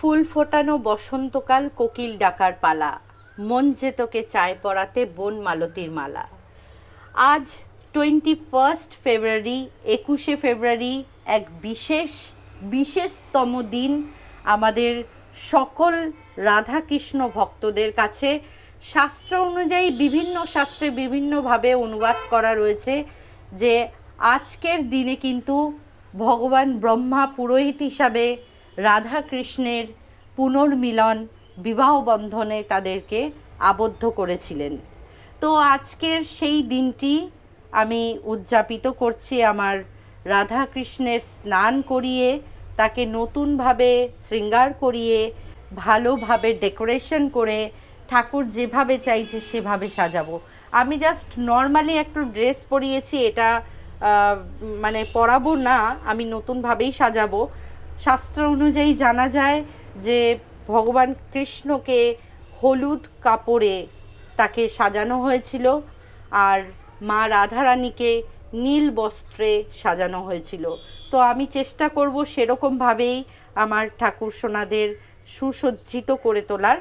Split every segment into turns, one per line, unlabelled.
ফুল ফোটানো বসন্তকাল কোকিল ডাকার পালা। মন যে তোকে চায় পড়াতে বন মালতীর মালা। আজ টোয়েন্টি ফার্স্ট ফেব্রুয়ারি একুশে ফেব্রুয়ারি এক বিশেষ, বিশেষতম দিন আমাদের সকল রাধাকৃষ্ণ ভক্তদের কাছে। শাস্ত্র অনুযায়ী বিভিন্ন শাস্ত্রে বিভিন্নভাবে অনুবাদ করা রয়েছে যে আজকের দিনে কিন্তু ভগবান ব্রহ্মা পুরোহিত হিসাবে রাধা কৃষ্ণের পুনর্মিলন বিবাহ বন্ধনে তাদেরকে আবদ্ধ করেছিলেন। তো আজকের সেই দিনটি আমি উদযাপিত করছি আমার রাধা কৃষ্ণের স্নান করিয়ে, তাকে নতুনভাবে শৃঙ্গার করিয়ে, ভালোভাবে ডেকোরেশন করে, ঠাকুর যেভাবে চাইছে সেভাবে সাজাবো। আমি জাস্ট নর্মালি একটু ড্রেস পরিয়েছি, এটা মানে পরাবো না, আমি নতুনভাবেই সাজাবো। শাস্ত্র অনুযায়ী জানা যায় যে ভগবান কৃষ্ণকে হলুদ কাপড়ে তাকে সাজানো হয়েছিল আর মা রাধারানীকে নীল বস্ত্রে সাজানো হয়েছিল। তো আমি চেষ্টা করব সেরকমভাবেই আমার ঠাকুর সোনাদের সুসজ্জিত করে তোলার।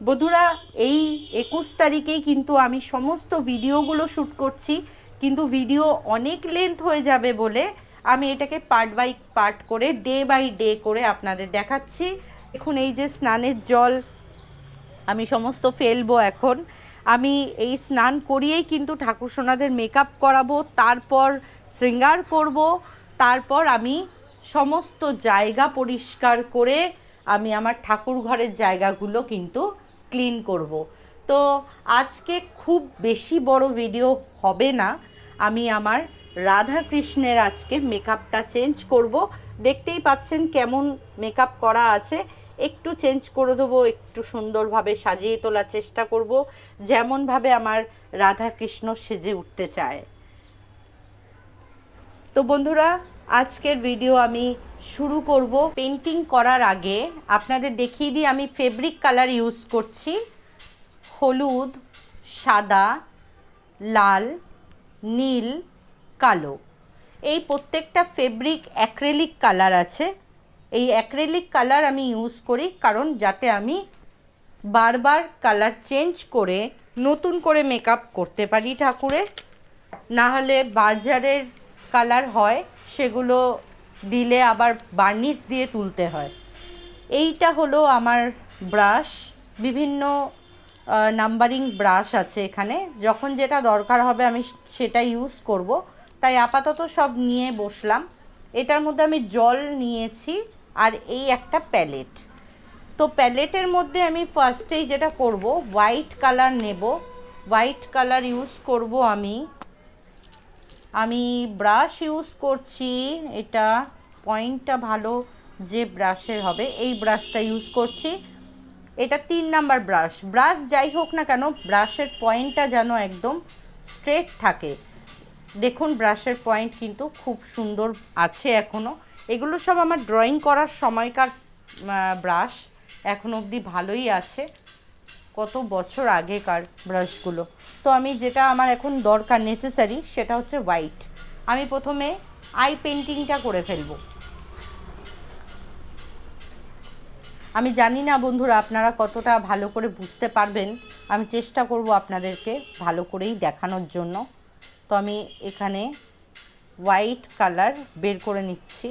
বন্ধুরা, এই একুশ তারিখেই কিন্তু আমি সমস্ত ভিডিওগুলো শ্যুট করছি, কিন্তু ভিডিও অনেক লেন্থ হয়ে যাবে বলে আমি এটাকে পার্ট বাই পার্ট করে ডে বাই ডে করে আপনাদের দেখাচ্ছি। এখন এই যে স্নানের জল আমি সমস্ত ফেলব এখন। আমি এই স্নান করিয়েই কিন্তু ঠাকুর সোনাদের মেকআপ করাবো, তারপর শৃঙ্গার করব, তারপর আমি সমস্ত জায়গা পরিষ্কার করে আমি আমার ঠাকুর ঘরের জায়গাগুলো কিন্তু ক্লিন করব। তো আজকে খুব বেশি বড় ভিডিও হবে না। আমি আমার রাধা কৃষ্ণের আজকে মেকআপটা চেঞ্জ করব। দেখতেই পাচ্ছেন কেমন মেকআপ করা আছে। একটু চেঞ্জ করে দেবো, একটু সুন্দরভাবে সাজিয়ে তোলার চেষ্টা করব, যেমনভাবে আমার রাধা কৃষ্ণ সেজে উঠতে চায়। তো বন্ধুরা, আজকের ভিডিও আমি শুরু করব। পেন্টিং করার আগে আপনাদের দেখিয়ে দিই, আমি ফেব্রিক কালার ইউজ করছি। হলুদ, সাদা, লাল, নীল কালো। এই প্রত্যেকটা ফেব্রিক অ্যাক্রেলিক কালার আছে। এই অ্যাক্রেলিক কালার আমি ইউজ করি কারণ যাতে আমি বারবার কালার চেঞ্জ করে নতুন করে মেকআপ করতে পারি ঠাকুরে না হলে বার্জারের কালার হয়, সেগুলো দিলে আবার বার্নিশ দিয়ে তুলতে হয়। এইটা হলো আমার ব্রাশ বিভিন্ন নাম্বারিং ব্রাশ আছে এখানে। যখন যেটা দরকার হবে আমি সেটা ইউজ করব। তাই আপাতত সব নিয়ে বসলাম। এটার মধ্যে আমি জল নিয়েছি আর এই একটা প্যালেট। তো প্যালেটের মধ্যে আমি ফার্স্টেই যেটা করব, হোয়াইট কালার নেব। হোয়াইট কালার ইউজ করব আমি। আমি ব্রাশ ইউজ করছি। এটা পয়েন্টটা ভালো যে ব্রাশের হবে, এই ব্রাশটা ইউজ করছি। এটা তিন নাম্বার ব্রাশ। ব্রাশ যাই হোক না কেন, ব্রাশের পয়েন্টটা যেন একদম স্ট্রেট থাকে। দেখুন, ব্রাশের পয়েন্ট কিন্তু খুব সুন্দর আছে এখনও এগুলো সব আমার ড্রয়িং করার সময়কার ব্রাশ এখন অবধি ভালোই আছে। কত বছর আগেকার ব্রাশগুলো তো আমি যেটা আমার এখন দরকার নেসেসারি সেটা হচ্ছে হোয়াইট আমি প্রথমে আই পেন্টিংটা করে ফেলব। আমি জানি না বন্ধুরা, আপনারা কতটা ভালো করে বুঝতে পারবেন। আমি চেষ্টা করব আপনাদেরকে ভালো করেই দেখানোর জন্য। তো আমি এখানে হোয়াইট কালার বের করে নিচ্ছি।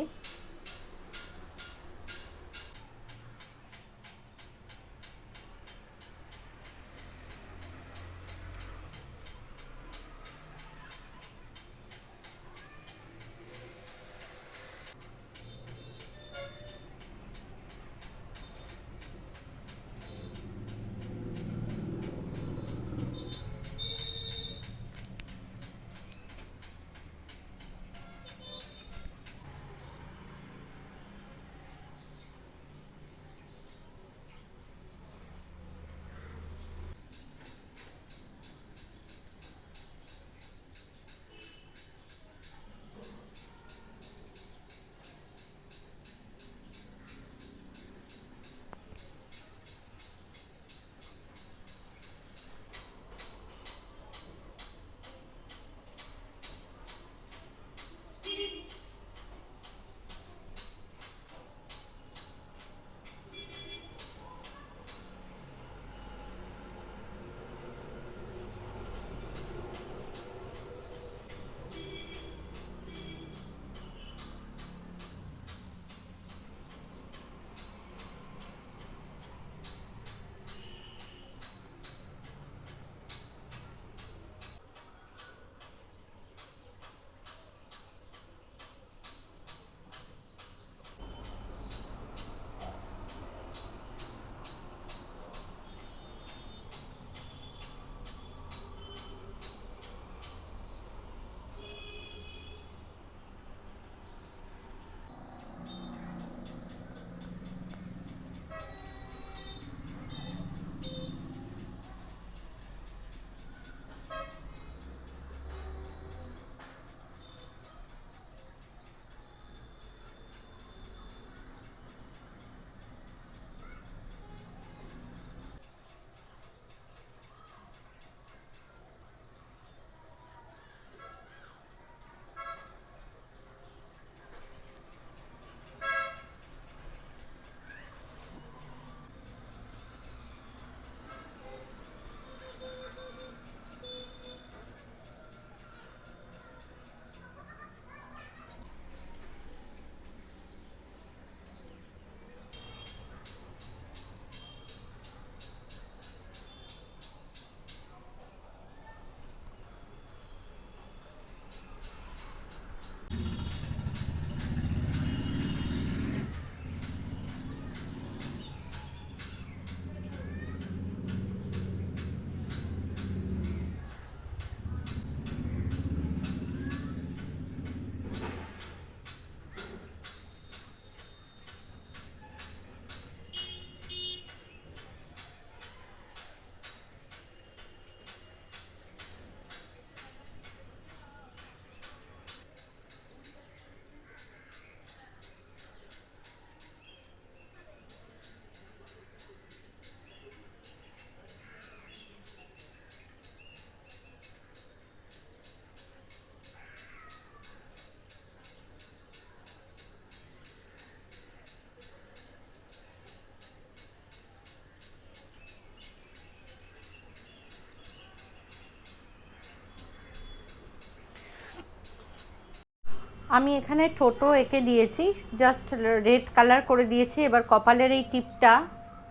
আমি এখানে ঠোঁটো এঁকে দিয়েছি জাস্ট রেড কালার করে দিয়েছি, এবার কপালের এই টিপটা,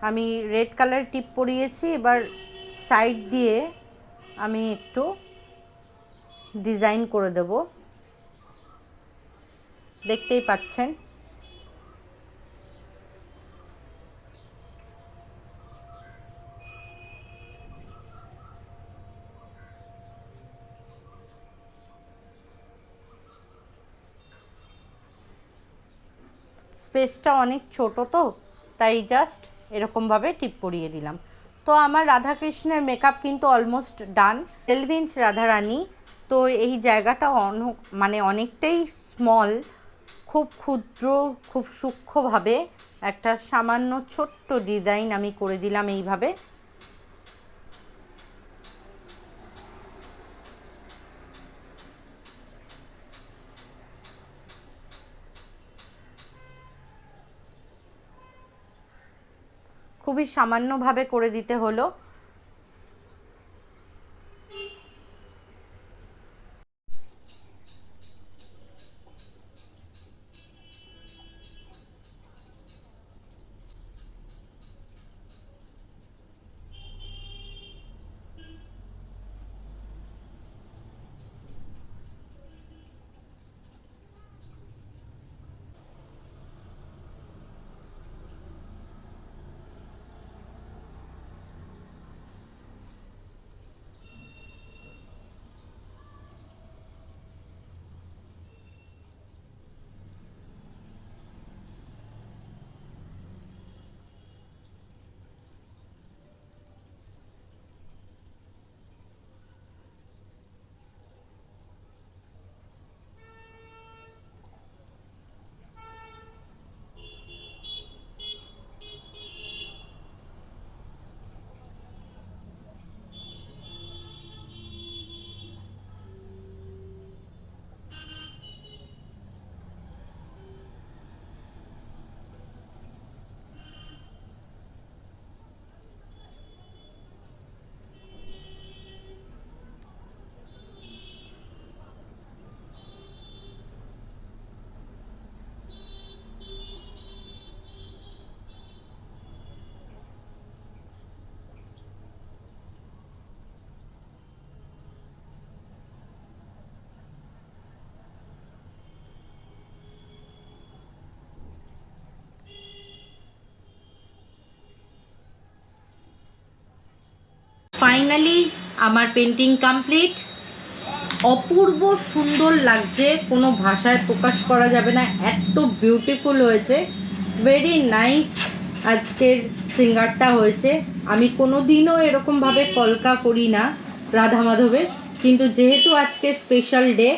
আমি রেড কালার টিপ পরিয়েছি, এবার সাইড দিয়ে আমি একটু ডিজাইন করে দেব। দেখতেই পাচ্ছেন। স্পেসটা অনেক ছোট তো, তাই জাস্ট এরকমভাবে টিপ পরিয়ে দিলাম। তো আমার রাধাকৃষ্ণের মেকআপ কিন্তু অলমোস্ট ডান ইঞ্চ রাধারানী তো এই জায়গাটা মানে অনেকটাই স্মল খুব ক্ষুদ্র, খুব সূক্ষ্মভাবে একটা সামান্য ছোট্ট ডিজাইন আমি করে দিলাম এইভাবে। খুবই সামান্যভাবে করে দিতে হলো। ফাইনালি আমার পেন্টিং কমপ্লিট অপূর্ব সুন্দর লাগছে, কোনো ভাষায় প্রকাশ করা যাবে না, এত বিউটিফুল হয়েছে। ভেরি নাইস আজকের সিঙ্গারটা হয়েছে। আমি কোনো দিনও এরকমভাবে কলকা করি না রাধা মাধবের কিন্তু যেহেতু আজকে স্পেশাল ডে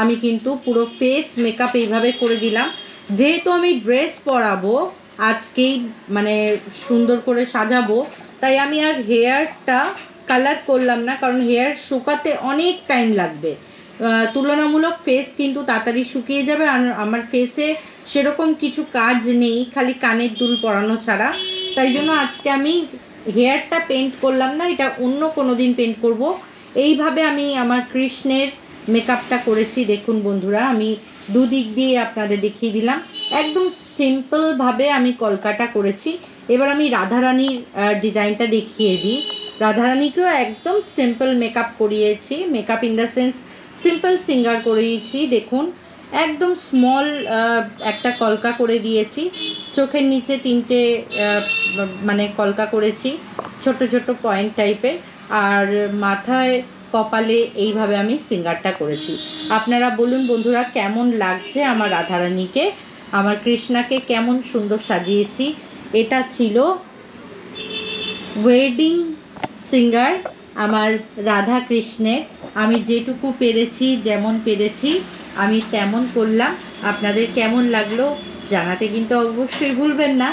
আমি কিন্তু পুরো ফেস মেকআপ এইভাবে করে দিলাম। যেহেতু আমি ড্রেস পরাবো, আজকেই মানে সুন্দর করে সাজাবো তাই আমি আর হেয়ারটা কালার করলাম না, কারণ হেয়ার শুকাতে অনেক টাইম লাগবে। তুলনামূলক ফেস কিন্তু তাড়াতাড়ি শুকিয়ে যাবে আর আমার ফেসে সেরকম কিছু কাজ নেই, খালি কানের দুল পরানো ছাড়া। তাই জন্য আজকে আমি হেয়ারটা পেন্ট করলাম না, এটা অন্য কোনো দিন পেন্ট করব। এইভাবে আমি আমার কৃষ্ণের মেকআপটা করেছি, দেখুন বন্ধুরা, আমি দুদিক দিয়ে আপনাদের দেখিয়ে দিলাম। একদম সিম্পলভাবে আমি কলকাটা করেছি। এবার আমি রাধারানীর ডিজাইনটা দেখিয়ে দিই। রাধারানীকেও একদম সিম্পল মেকআপ করিয়েছি makeup in the sense simple singer করিয়েছি, দেখুন, একদম স্মল একটা কলকা করে দিয়েছি। চোখের নিচে তিনটে মানে কলকা করেছি, ছোট ছোট পয়েন্ট টাইপের আর মাথায়, কপালে এইভাবে আমি সিঙ্গারটা করেছি। আপনারা বলুন বন্ধুরা, কেমন লাগছে আমার রাধারানীকে? আমার কৃষ্ণাকে কেমন সুন্দর সাজিয়েছি? এটা ছিল ওয়েডিং সিঙ্গার আমার রাধা কৃষ্ণের আমি যেটুকু পেরেছি, যেমন পেরেছি, আমি তেমন করলাম। আপনাদের কেমন লাগল জানাতে কিন্তু অবশ্যই ভুলবেন না।